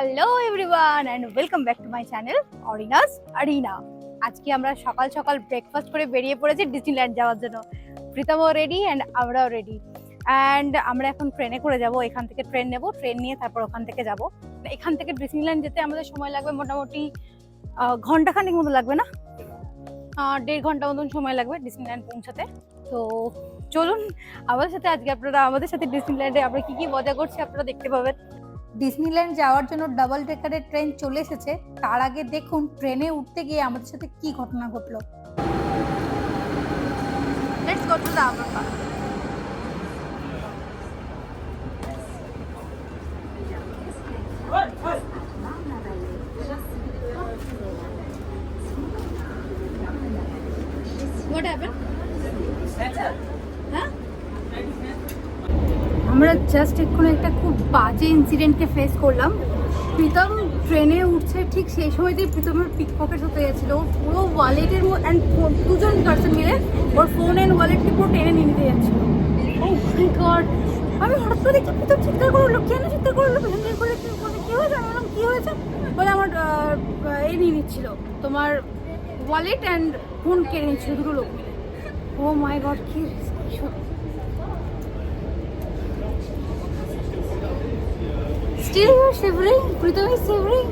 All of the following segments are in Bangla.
Hello everyone and welcome back to my channel অরিনাস আরিনা আজকে আমরা সকাল সকাল ব্রেকফাস্ট করে বেরিয়ে পড়েছি ডিসনিল্যান্ড যাওয়ার জন্য। প্রীতমও রেডি অ্যান্ড আমরাও রেডি অ্যান্ড আমরা এখন ট্রেনে করে যাব, এখান থেকে ট্রেন নেব ট্রেন নিয়ে তারপর ওখান থেকে যাব। এখান থেকে ডিসনিল্যান্ড যেতে আমাদের সময় লাগবে মোটামুটি ঘন্টাখানেক মতো লাগবে না? দেড় ঘণ্টা মতন সময় লাগবে ডিসনিল্যান্ড পৌঁছাতে। তো চলুন, আমাদের সাথে আজকে আপনারা, আমাদের সাথে ডিসনিল্যান্ডে আমরা কী কী মজা করছি আপনারা দেখতে পাবেন। ডিসনিল্যান্ড যাওয়ার জন্য ডাবল ডেকারের ট্রেন চলে এসেছে। তার আগে দেখুন ট্রেনে উঠতে গিয়ে আমাদের সাথে কি ঘটনা ঘটলো। Let's go to the Upper What happened? হ্যাঁ আমরা জাস্ট এক্ষুনি একটা খুব বাজে ইনসিডেন্টকে ফেস করলাম। প্রীতম ট্রেনে উঠছে, ঠিক সেই সময়তেই প্রীতমের পিক পকেট হতে গেছিল। পুরো ওয়ালেটের অ্যান্ড দুজন পার্সন মিলে ওর ফোন অ্যান্ড ওয়ালেটকে পুরো টেনে নিয়ে নিতে যাচ্ছিল। ও মাই গড আমি হঠাৎ করে দেখি প্রীতম চিৎকার করল কেন চিৎকার করল থেকে করলে কি হয়েছে, আমি বললাম, কী হয়েছে? বলে আমার এই নিয়ে নিচ্ছিল। তোমার ওয়ালেট অ্যান্ড ফোন কেড়ে নিচ্ছিল, দুটো লোক ও মাই গড কি সত্যি Still you're shivering? Pritam is shivering.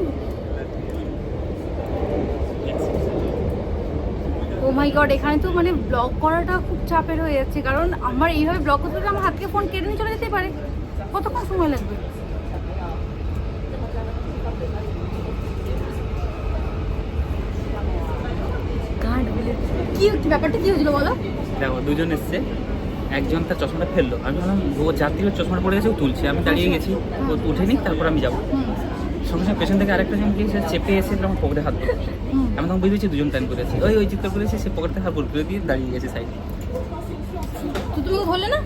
Oh my god এখানে তো মানে ব্লগ করাটা খুব চাপের হয়ে যাচ্ছে। কারণ আমার এইভাবে ব্লগ করতে গেলে আমার হাত থেকে ফোন কেটে নিয়ে চলে যেতে পারে। কতক্ষণ সময় লাগবে? কি ব্যাপারটা কি হয়েছিল বলো? দেখো, দুজন এসছে। একজন তার চশমাটা ফেলল। আমি ভাবলাম ও যাত্রীর চশমাটা পড়ে গেছে ও তুলছে। আমি দাঁড়িয়ে গেছি ও উঠেনি তারপর আমি যাব। সঙ্গে সঙ্গে পেছন থেকে আরেকটা জন গিয়েছে চেপে এসে আমার পকেটে হাত ধরে আমি তখন বুঝেছি দুজন প্ল্যান করেছি। ওই ওই চিত্র করেছে সে পকেটে হাত করে দিয়ে দাঁড়িয়ে গেছে সাইডে তো তুমি ধরলে না?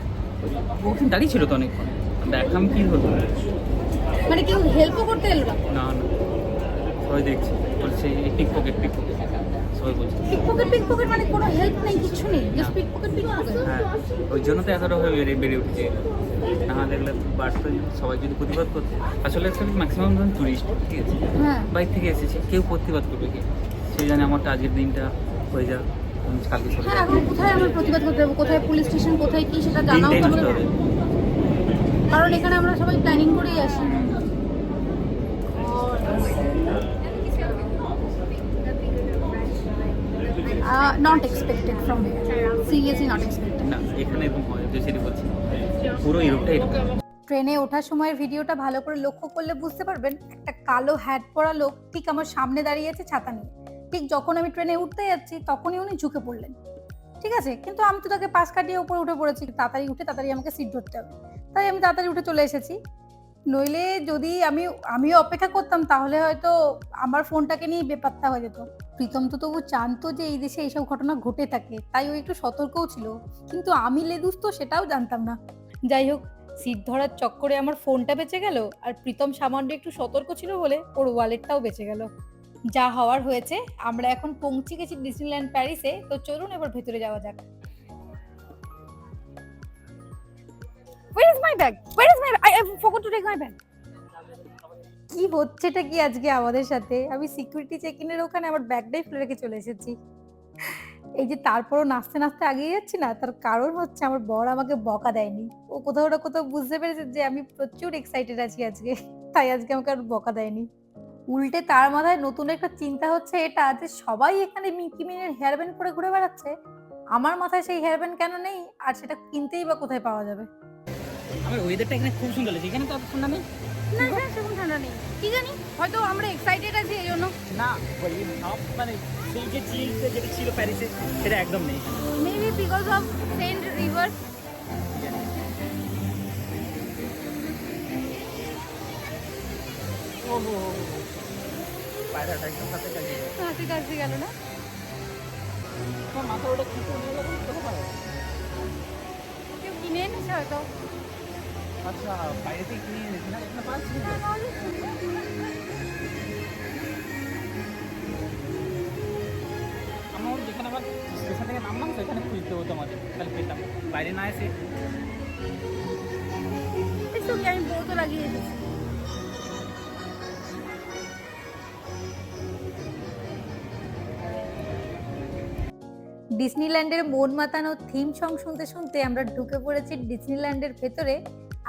দাঁড়িয়ে ছিল তো অনেকক্ষণ। দেখ আমি কি ধরবো মানে কেউ হেল্পও করতে এলো না? না না। সবাই দেখছে। বলছে পিক পকেট পিক পকেট সবাই বলছে। মানে কোনো হেল্প নেই কিছু নেই জাস্ট হ্যাঁ ওই জন্য তো এতটা হয়ে বেড়ে বেড়ে উঠেছে। না দেখলে বাড়তো সবাই যদি প্রতিবাদ করতে। আসলে অ্যাকচুয়ালি ম্যাক্সিমাম ধরুন টুরিস্ট ঠিক আছে? হ্যাঁ। বাইক থেকে এসেছে কেউ প্রতিবাদ করবে কি? সেই জানে আমারটা আজকের দিনটা হয়ে যাক কালকে হ্যাঁ এখন কোথায় আমরা প্রতিবাদ করতে কোথায় পুলিশ স্টেশন কোথায় কি সেটা জানাও কারণ এখানে আমরা সবাই প্ল্যানিং করেই আসি। Not expected from seriously not expected না এখানে এরকম হয় যে সেটা বলছি। পুরো ইউরোপটা এরকম। ট্রেনে ওঠার সময় ভিডিওটা ভালো করে লক্ষ্য করলে বুঝতে পারবেন একটা কালো হ্যাট পরা লোক ঠিক আমার সামনে দাঁড়িয়ে আছে ছাতা নিয়ে। ঠিক যখন আমি ট্রেনে উঠতে যাচ্ছি তখনই উনি ঝুঁকে পড়লেন। ঠিক আছে? কিন্তু আমি তো তাকে পাশ কাটিয়ে উপরে উঠে পড়েছি। তাড়াতাড়ি উঠে তাড়াতাড়ি আমাকে সিট ধরতে হবে। তাই আমি তাড়াতাড়ি উঠে চলে এসেছি। নইলে যদি আমি আমিও অপেক্ষা করতাম তাহলে হয়তো আমার ফোনটাকে নিয়ে বেপাত্তা হয়ে যেত। প্রীতম তো তবু জানতো যে এই দেশে এইসব ঘটনা ঘটে থাকে তাই ও একটু সতর্কও ছিল। কিন্তু আমি লেদুস তো সেটাও জানতাম না। যাই হোক সিট ধরার চক্করে আমার ফোনটা বেঁচে গেল আর প্রীতম সামান্য একটু সতর্ক ছিল বলে ওর ওয়ালেটটাও বেঁচে গেল। যা হওয়ার হয়েছে আমরা এখন পৌঁছে গেছি ডিসনিল্যান্ড প্যারিসে তো চলুন এবার ভেতরে যাওয়া যাক। Where is my bag? Where is my I, I forgot to take my bag. কি হচ্ছেটা কি আজকে আমাদের সাথে? আমি সিকিউরিটি চেক ইনের ওখানে আমার ব্যাগটাই ফেলে রেখে চলে এসেছি। এই যে তারপরও নাচতে নাচতে আগিয়ে যাচ্ছি না, তার কারণ হচ্ছে আমার বর আমাকে বকা দেয়নি। ও কোথাও না কোথাও বুঝতে পেরেছে যে আমি প্রচুর এক্সাইটেড আছি আজকে, তাই আজকে আমাকে আর বকা দেয়নি। উল্টে তার মাথায় নতুন একটা চিন্তা হচ্ছে এটা যে সবাই এখানে মিকি মিনের হেয়ার ব্যান্ড পরে ঘুরে বেড়াচ্ছে। আমার মাথায় সেই হেয়ার ব্যান্ড কেন নেই? আর সেটা কিনতেই বা কোথায় পাওয়া যাবে? আমার ওয়েদারটা এখানে খুব সুন্দর লাগছে। এখানে তো অত ঠান্ডা নেই না এখানে সেরকম ঠান্ডা নেই। কি জানি? হয়তো আমরা এক্সাইটেড আছি এই জন্য। না ওই সব মানে সেই যে চিলটা যেটা ছিল প্যারিসে সেটা একদম নেই। Maybe because of Seine river ওহো পায়রাটা একদম হাতে কাছে কাশি গেল না? মাথা ওটা কি নিয়ে কিনে এনেছে হয়তো। আচ্ছা বাইরে থেকে কিনে এনেছি না এখানে পাচ্ছি আমার যেখানে আবার স্টেশন থেকে নামলাম হতো আমাদের তাহলে বাইরে না এসে আমি বউতো লাগিয়ে দিচ্ছি ডিসনিল্যান্ডের মন মাতানো থিম সং শুনতে শুনতে আমরা ঢুকে পড়েছি ডিসনিল্যান্ডের ভেতরে।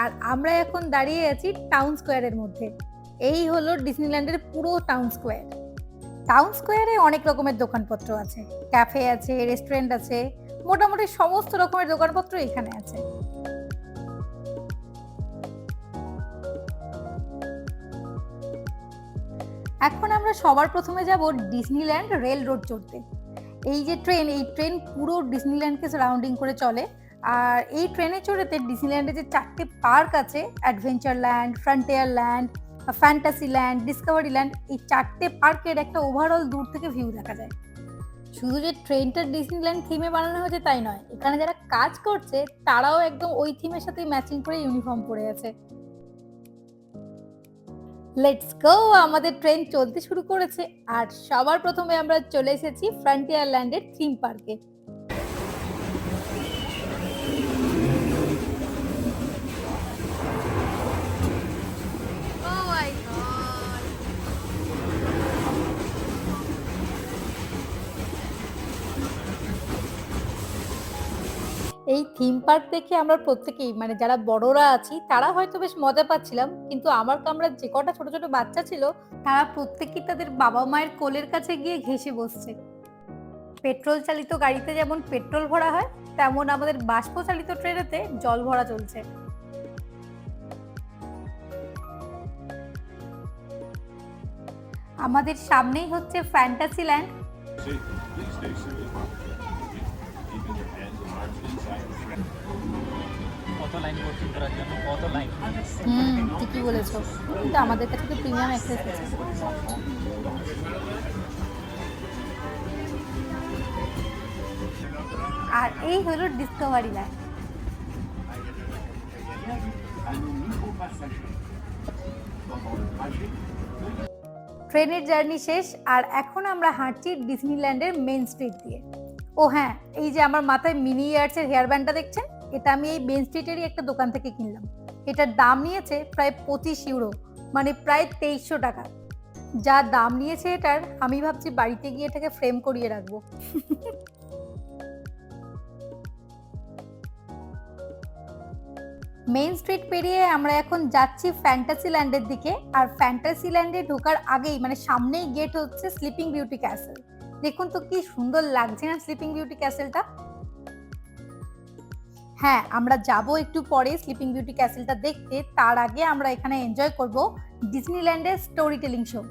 আর আমরা এখন দাঁড়িয়ে আছি টাউন স্কোয়ারের মধ্যে। এই হলো ডিসনিল্যান্ডের পুরো টাউন স্কোয়ার টাউন স্কোয়ারে অনেক রকমের দোকানপত্র আছে। ক্যাফে আছে রেস্টুরেন্ট আছে, মোটামুটি সমস্ত রকমের দোকানপত্র এখানে আছে। এখন আমরা সবার প্রথমে যাব ডিসনিল্যান্ড রেল রোড চড়তে। এই যে ট্রেন এই ট্রেন পুরো ডিসনিল্যান্ডকে সারাউন্ডিং করে চলে। আর এই ট্রেনে চড়েতে ডিসনিল্যান্ডে যে চারটে পার্ক আছে Adventure Land Frontier Land Fantasy Land Discovery Land এই চারটে পার্কের একটা ওভারঅল দূর থেকে ভিউ দেখা যায়। শুধু যে ট্রেনটা ডিসনিল্যান্ড থিমে বানানো হয়েছে তাই নয়, এখানে যারা কাজ করছে, তারাও একদম ওই থিমের সাথে ম্যাচিং করে ইউনিফর্ম পরে আছে। লেটস গো আমাদের ট্রেন চলতে শুরু করেছে, আর সবার প্রথমে আমরা চলে এসেছি ফ্রন্টিয়ার ল্যান্ডের থিম পার্কে থিম পার্ক দেখে আমরা প্রত্যেকেই মানে যারা বড়রা আছি, তারা হয়তো বেশ মজা পাচ্ছিলাম, কিন্তু আমার কামরার যে কটা ছোট ছোট বাচ্চা ছিল, তারা প্রত্যেকেই তাদের বাবা মায়ের কোলের কাছে গিয়ে ঘেসে বসছে। পেট্রোল চালিত গাড়িতে যেমন পেট্রোল ভরা হয়, তেমন আমাদের বাষ্প চালিত ট্রেনেতে জল ভরা চলছে। আমাদের সামনেই হচ্ছে ফ্যান্টাসি ল্যান্ড। লাইন লাইন হুম ঠিকই বলেছ। কিন্তু আমাদের কাছে তো প্রিমিয়াম অ্যাক্সেস আছে। আর এই হলো ডিসকভারি ল্যান্ড ট্রেনের জার্নি শেষ আর এখন আমরা হাঁটছি ডিজনিল্যান্ডের মেন স্ট্রিট দিয়ে। ও হ্যাঁ এই যে আমার মাথায় মিনি ইয়ার্সের হেয়ার ব্যান্ডটা দেখছেন? এটা আমি এই মেন স্ট্রিটেরই একটা দোকান থেকে কিনলাম। এটার দাম নিয়েছে প্রায় পঁচিশ ইউরো মানে প্রায় তেইশশো টাকা। যা দাম নিয়েছে এটার, আমি ভাবছি বাড়িতে গিয়ে এটাকে ফ্রেম করিয়ে রাখব। মেইন স্ট্রিট পেরিয়ে আমরা এখন যাচ্ছি ফ্যান্টাসি ল্যান্ডের দিকে। আর ফ্যান্টাসি ল্যান্ডে ঢোকার আগেই মানে সামনেই গেট হচ্ছে স্লিপিং বিউটি ক্যাসেল দেখুন তো কি সুন্দর লাগছে না স্লিপিং বিউটি ক্যাসেলটা হ্যাঁ আমরা যাব একটু পরে স্লিপিং বিউটি ক্যাসেলটা দেখতে। তার আগে আমরা এখানে এনজয় করব ডিজনিল্যান্ডের স্টোরি টেলিং শো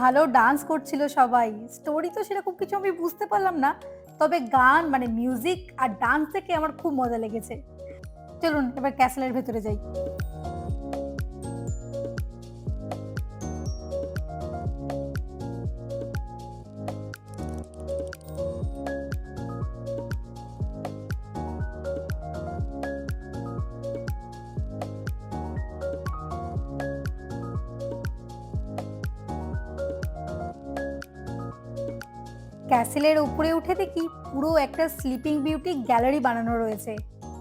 ভালো ডান্স করছিল সবাই। স্টোরি তো সেরকম কিছু আমি বুঝতে পারলাম না, তবে গান মানে মিউজিক আর ডান্স থেকে আমার খুব মজা লেগেছে। চলুন এবার ক্যাসেলের ভেতরে যাই। ক্যাসেলের উপরে উঠে দেখি পুরো একটা স্লিপিং বিউটি গ্যালারি বানানো রয়েছে,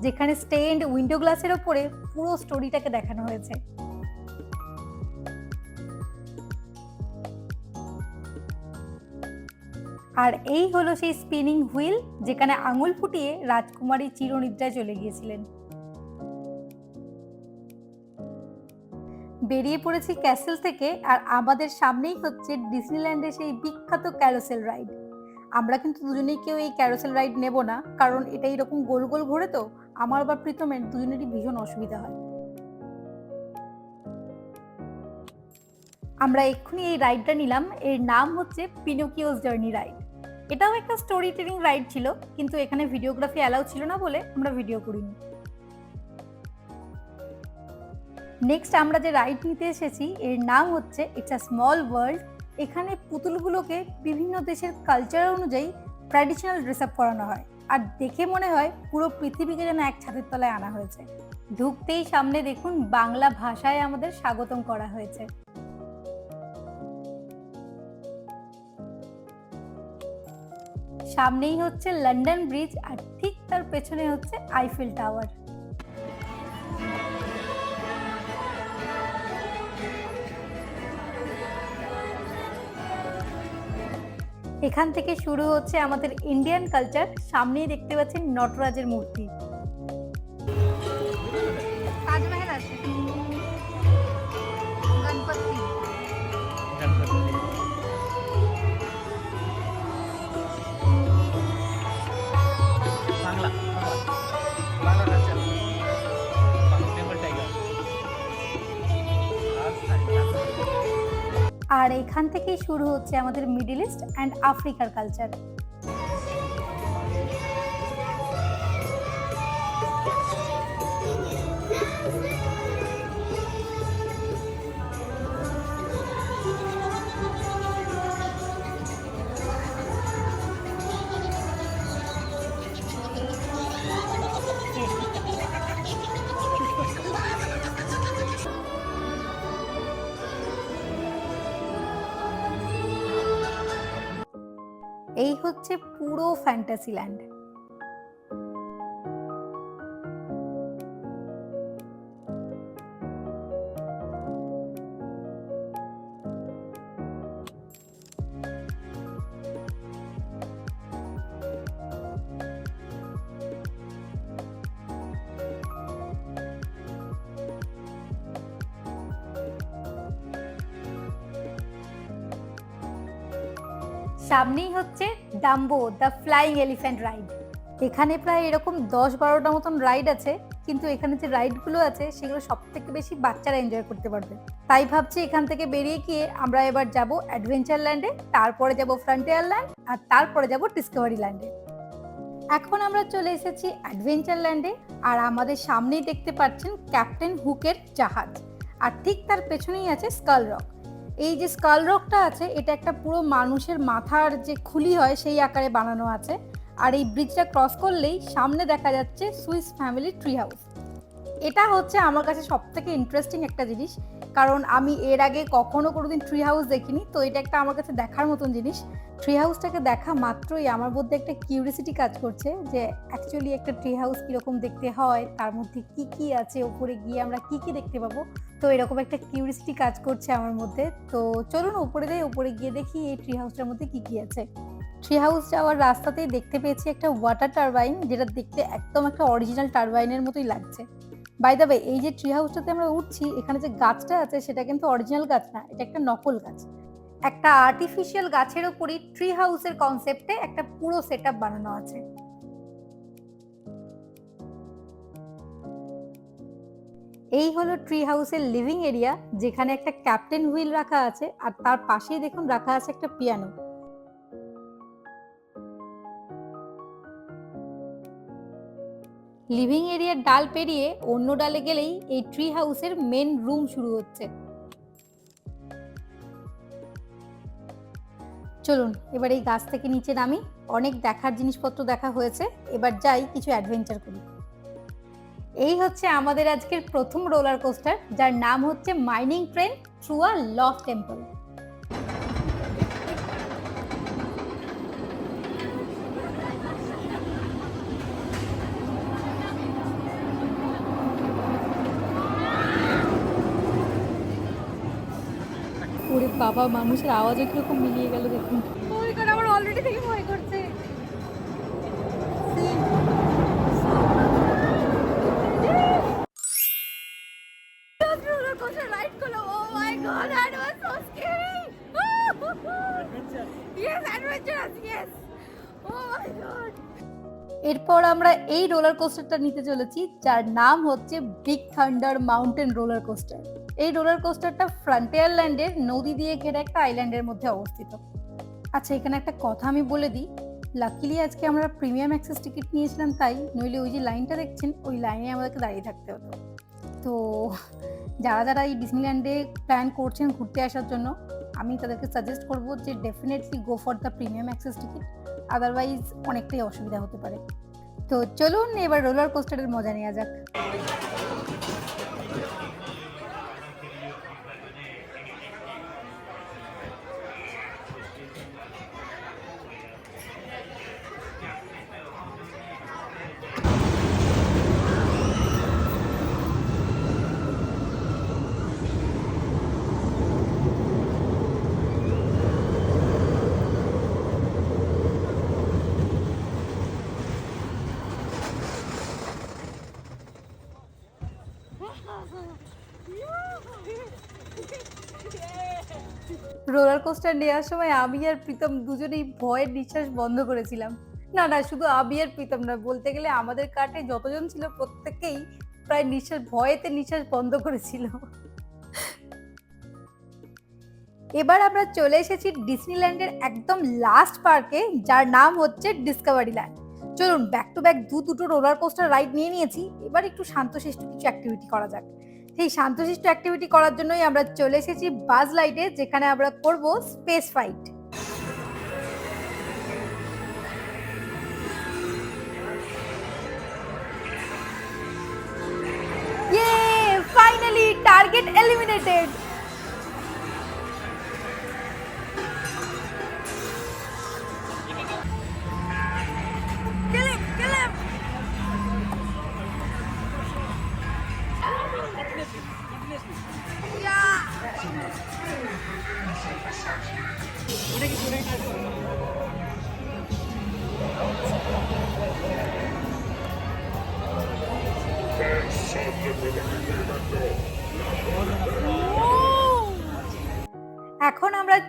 যেখানে স্টেন্ড উইন্ডো গ্লাসের ওপরে পুরো স্টোরিটাকে দেখানো হয়েছে। আর এই হলো সেই স্পিনিং হুইল যেখানে আঙুল ফুটিয়ে রাজকুমারী চিরনিদ্রায় চলে গিয়েছিলেন। বেরিয়ে পড়েছি ক্যাসেল থেকে, আর আমাদের সামনেই হচ্ছে ডিজনিল্যান্ডের সেই বিখ্যাত ক্যারোসেল রাইড আমরা কিন্তু দুজনেই কেউ এই ক্যারোসেল রাইড নেব না, কারণ এটা এরকম গোল গোল ঘোরে তো, আমার বা প্রীতমের দুজনেরই ভীষণ অসুবিধা হয়। আমরা এক্ষুনি এই রাইডটা নিলাম, এর নাম হচ্ছে পিনোকিওস জার্নি রাইড এটাও একটা স্টোরি টেলিং রাইড ছিল, কিন্তু এখানে ভিডিওগ্রাফি অ্যালাউ ছিল না বলে আমরা ভিডিও করিনি। নেক্সট আমরা যে রাইড নিতে এসেছি, এর নাম হচ্ছে ইটস আ স্মল ওয়ার্ল্ড এখানে পুতুলগুলোকে বিভিন্ন দেশের কালচার অনুযায়ী ট্র্যাডিশনাল ড্রেস আপ করানো হয়। আর দেখে মনে হয় পুরো পৃথিবীকে যেন এক ছাদের তলায় আনা হয়েছে। ঢুকতেই সামনে দেখুন বাংলা ভাষায় আমাদের স্বাগতম করা হয়েছে। সামনেই হচ্ছে লন্ডন ব্রিজ আর ঠিক তার পেছনে হচ্ছে আইফেল টাওয়ার এখান থেকে শুরু হচ্ছে আমাদের ইন্ডিয়ান কালচার সামনেই দেখতে পাচ্ছেন নটরাজের মূর্তি। আর এখান থেকেই শুরু হচ্ছে আমাদের মিডিল ইস্ট অ্যান্ড আফ্রিকার কালচার এই হচ্ছে পুরো ফ্যান্টাসি ল্যান্ড সামনেই হচ্ছে Dumbo the Flying Elephant ride এখানে প্রায় এরকম দশ বারোটা মতন রাইড আছে, কিন্তু এখানে যে রাইডগুলো আছে, সেগুলো সব থেকে বেশি বাচ্চারা এনজয় করতে পারবে। তাই ভাবছি এখান থেকে বেরিয়ে গিয়ে আমরা এবার যাব অ্যাডভেঞ্চার ল্যান্ডে তারপরে যাব ফ্রন্টিয়ার ল্যান্ড আর তারপরে যাব ডিসকভারি ল্যান্ডে এখন আমরা চলে এসেছি অ্যাডভেঞ্চার ল্যান্ডে আর আমাদের সামনেই দেখতে পাচ্ছেন ক্যাপ্টেন হুকের জাহাজ। আর ঠিক তার পেছনেই আছে স্কাল রক এই যে স্কাল রকটা আছে, এটা একটা পুরো মানুষের মাথার যে খুলি হয় সেই আকারে বানানো আছে। আর এই ব্রিজটা ক্রস করলেই সামনে দেখা যাচ্ছে সুইস ফ্যামিলি ট্রি হাউস এটা হচ্ছে আমার কাছে সব থেকে ইন্টারেস্টিং একটা জিনিস। কারণ আমি এর আগে কখনো কোনোদিন ট্রি হাউস দেখিনি, তো এটা একটা আমার কাছে দেখার মতন জিনিস। ট্রি হাউসটাকে দেখা মাত্রই আমার মধ্যে একটা কিউরিসিটি কাজ করছে যে অ্যাকচুয়ালি একটা ট্রি হাউস কীরকম দেখতে হয়, তার মধ্যে কি কি আছে, ওপরে গিয়ে আমরা কি কি দেখতে পাবো। তো এরকম একটা কিউরিসিটি কাজ করছে আমার মধ্যে। তো চলুন উপরে যাই, উপরে গিয়ে দেখি এই ট্রি হাউসটার মধ্যে কি কি আছে। ট্রি হাউস যাওয়ার রাস্তাতেই দেখতে পেয়েছি একটা ওয়াটার টারবাইন যেটা দেখতে একদম একটা অরিজিনাল টারবাইনের মতোই লাগছে। বাই দ্য ওয়ে এই যে ট্রি হাউসটাতে আমরা উঠছি, এখানে যে গাছটা আছে, সেটা কিন্তু অরিজিনাল গাছ না, এটা একটা নকল গাছ। একটা আর্টিফিশিয়াল গাছের উপরই ট্রি হাউসের কনসেপ্টে একটা পুরো সেট বানানো আছে। এই হলো ট্রি হাউসের লিভিং এরিয়া যেখানে একটা ক্যাপ্টেন হুইল রাখা আছে, আর তার পাশেই দেখুন রাখা আছে একটা পিয়ানো লিভিং এরিয়ার ডাল পেরিয়ে অন্য ডালে গেলেই এই ট্রি হাউসের মেন রুম শুরু হচ্ছে। চলুন, এবার এই গাছ থেকে নিচে নামি। অনেক দেখার জিনিসপত্র দেখা হয়েছে। এবার যাই কিছু অ্যাডভেঞ্চার করি। এই হচ্ছে আমাদের আজকের প্রথম রোলার কোস্টার যার নাম হচ্ছে mining train through a love temple বাবা মানুষের আওয়াজও কীরকম মিলিয়ে গেল দেখুন। আমার অলরেডি থেকে ভয় করছে। Oh এরপর আমরা এই রোলার কোস্টারটা নিতে চলেছি যার নাম হচ্ছে Big Thunder Mountain roller coaster এই রোলার কোস্টারটা ফ্রন্টিয়ার ল্যান্ডের নদী দিয়ে ঘেরা একটা আইল্যান্ডের মধ্যে অবস্থিত। আচ্ছা এখানে একটা কথা আমি বলে দিই। লাকিলি আজকে আমরা প্রিমিয়াম অ্যাক্সেস টিকিট নিয়েছিলাম, তাই নইলে ওই যে লাইনটা দেখছেন, ওই লাইনে আমাদেরকে দাঁড়িয়ে থাকতে হতো। তো যারা যারা এই ডিসনিল্যান্ডে প্ল্যান করছেন ঘুরতে আসার জন্য, আমি তাদেরকে সাজেস্ট করব যে definitely go for the premium access ticket otherwise অনেকটাই অসুবিধা হতে পারে। তো চলুন এবার রোলার কোস্টারের মজা নেওয়া যাক রোলার কোস্টার নেওয়ার সময় আমি আর প্রীতম দুজনেই ভয়ের নিঃশ্বাস বন্ধ করেছিলাম। না না, শুধু আমি আর প্রীতম না বলতে গেলে আমাদের কাটে যতজন ছিল প্রত্যেকেই প্রায় নিঃশ্বাস, ভয়েতে নিঃশ্বাস বন্ধ করেছিল। এবার আমরা চলে এসেছি ডিসনিল্যান্ডের একদম লাস্ট পার্কে যার নাম হচ্ছে ডিসকভারি ল্যান্ড চলুন ব্যাক টু ব্যাক দু দুটো রোলার কোস্টার রাইড নিয়ে নিয়েছি। এবার একটু শান্তশিষ্ট কিছু অ্যাক্টিভিটি করা যাক। সেই শান্তশিষ্ট অ্যাক্টিভিটি করার জন্যই আমরা চলে এসেছি বাজ লাইটে যেখানে আমরা করব space fight finally target eliminated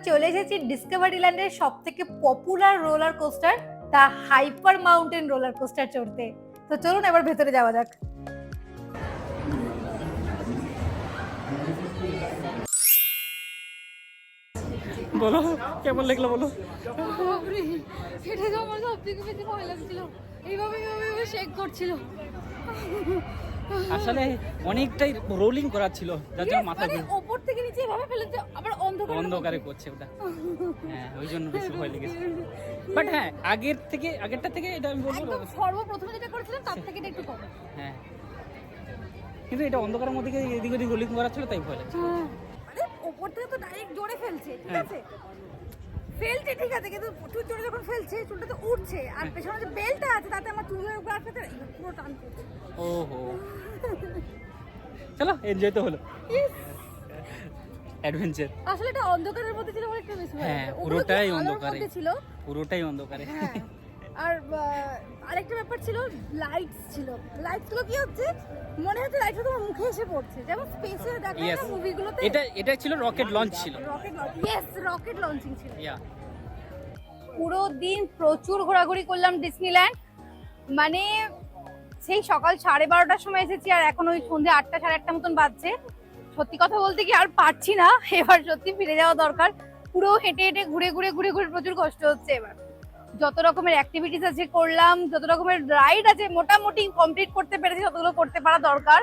চলে এসেছি ডিসকভারি ল্যান্ডের সব থেকে popular roller coaster the Hyper Mountain roller coaster চড়তে। তো চলুন এবার ভেতরে যাওয়া যাক। বলো কেমন লাগল বলো? বাপরে এটা তো আমার সব থেকে বেশি ভয় লাগছিল। এইভাবে এইভাবে শেক করছিল। আসলে অনেকটাই রোলিং করার ছিল যার জন্য মাথা মানে থেকে নিচে এভাবে ফেলেছে আবার অন্ধকার অন্ধকারে করছে ওটা। হ্যাঁ ওই জন্য বেশি ভয় লেগেছে। বাট হ্যাঁ আগের থেকে আগেরটা থেকে এটা আমি বলব একদম সর্বপ্রথমে যেটা করেছিলাম তার থেকে এটা একটু কম। হ্যাঁ। কিন্তু এটা অন্ধকারের মধ্যে গিয়ে এদিক ওদিক রোলিং করা ছিল তাই ভয় লাগছে। মানে ওপর থেকে তো ডাইরেক্ট জোরে ফেলছে ঠিক হ্যাঁ। আছে? ফেলছে ঠিক আছে কিন্তু প্রচুর জোরে যখন ফেলছে চুলটা তো উঠছে আর পেছনে যে বেলটা আছে তাতে আমার চুলের উপর আসতে পুরো টান করছে ওহো। চলো এনজয় তো হলো। অ্যাডভেঞ্চার। আসলে এটা অন্ধকারের মধ্যে ছিল আমার একটু বেশি হ্যাঁ, পুরোটাই অন্ধকারে। ছিল। পুরোটাই অন্ধকারে। হ্যাঁ। আর আরেকটা ব্যাপার ছিল লাইটস ছিল। লাইটসগুলো কি হচ্ছে? মনে হচ্ছে লাইটটা তোমার মুখে এসে পড়ছে। যেমন স্পেসে Yes. না মুভিগুলোতে এটা এটা ছিল রকেট লঞ্চ ছিল। রকেট ইয়েস রকেট লঞ্চিং ছিল। ইয়া পুরো দিন প্রচুর ঘোরাঘুরি করলাম ডিসনিল্যান্ড। মানে সেই সকাল সাড়ে বারোটার সময় এসেছি আর এখন ওই সন্ধ্যে আটটা সাড়ে আটটা মতন বাজছে। সত্যি কথা বলতে কি আর পারছি না। এবার সত্যি ফিরে যাওয়া দরকার। পুরো হেঁটে হেঁটে ঘুরে ঘুরে ঘুরে ঘুরে প্রচুর কষ্ট হচ্ছে এবার। যত রকমের অ্যাক্টিভিটিস আছে করলাম, যত রকমের রাইড আছে মোটামুটি কমপ্লিট করতে পেরেছি, ততগুলো করতে পারা দরকার।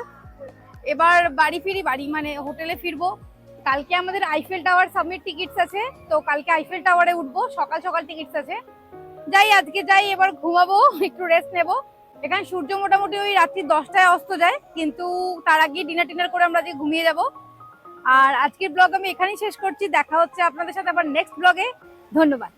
এবার বাড়ি ফিরি, বাড়ি মানে হোটেলে ফিরবো। কালকে আমাদের আইফেল টাওয়ার সাবমিট টিকিটস আছে, তো কালকে আইফেল টাওয়ারে উঠবো। সকাল সকাল টিকিটস আছে। যাই আজকে যাই, এবার ঘুমাবো, একটু রেস্ট নেব। এখানে সূর্য মোটামুটি ওই রাত্রি দশটায় অস্ত যায়, কিন্তু তার আগে ডিনার টিনার করে আমরা যে ঘুমিয়ে যাব। আর আজকের ব্লগ আমি এখানেই শেষ করছি, দেখা হচ্ছে আপনাদের সাথে আবার নেক্সট ব্লগে ধন্যবাদ।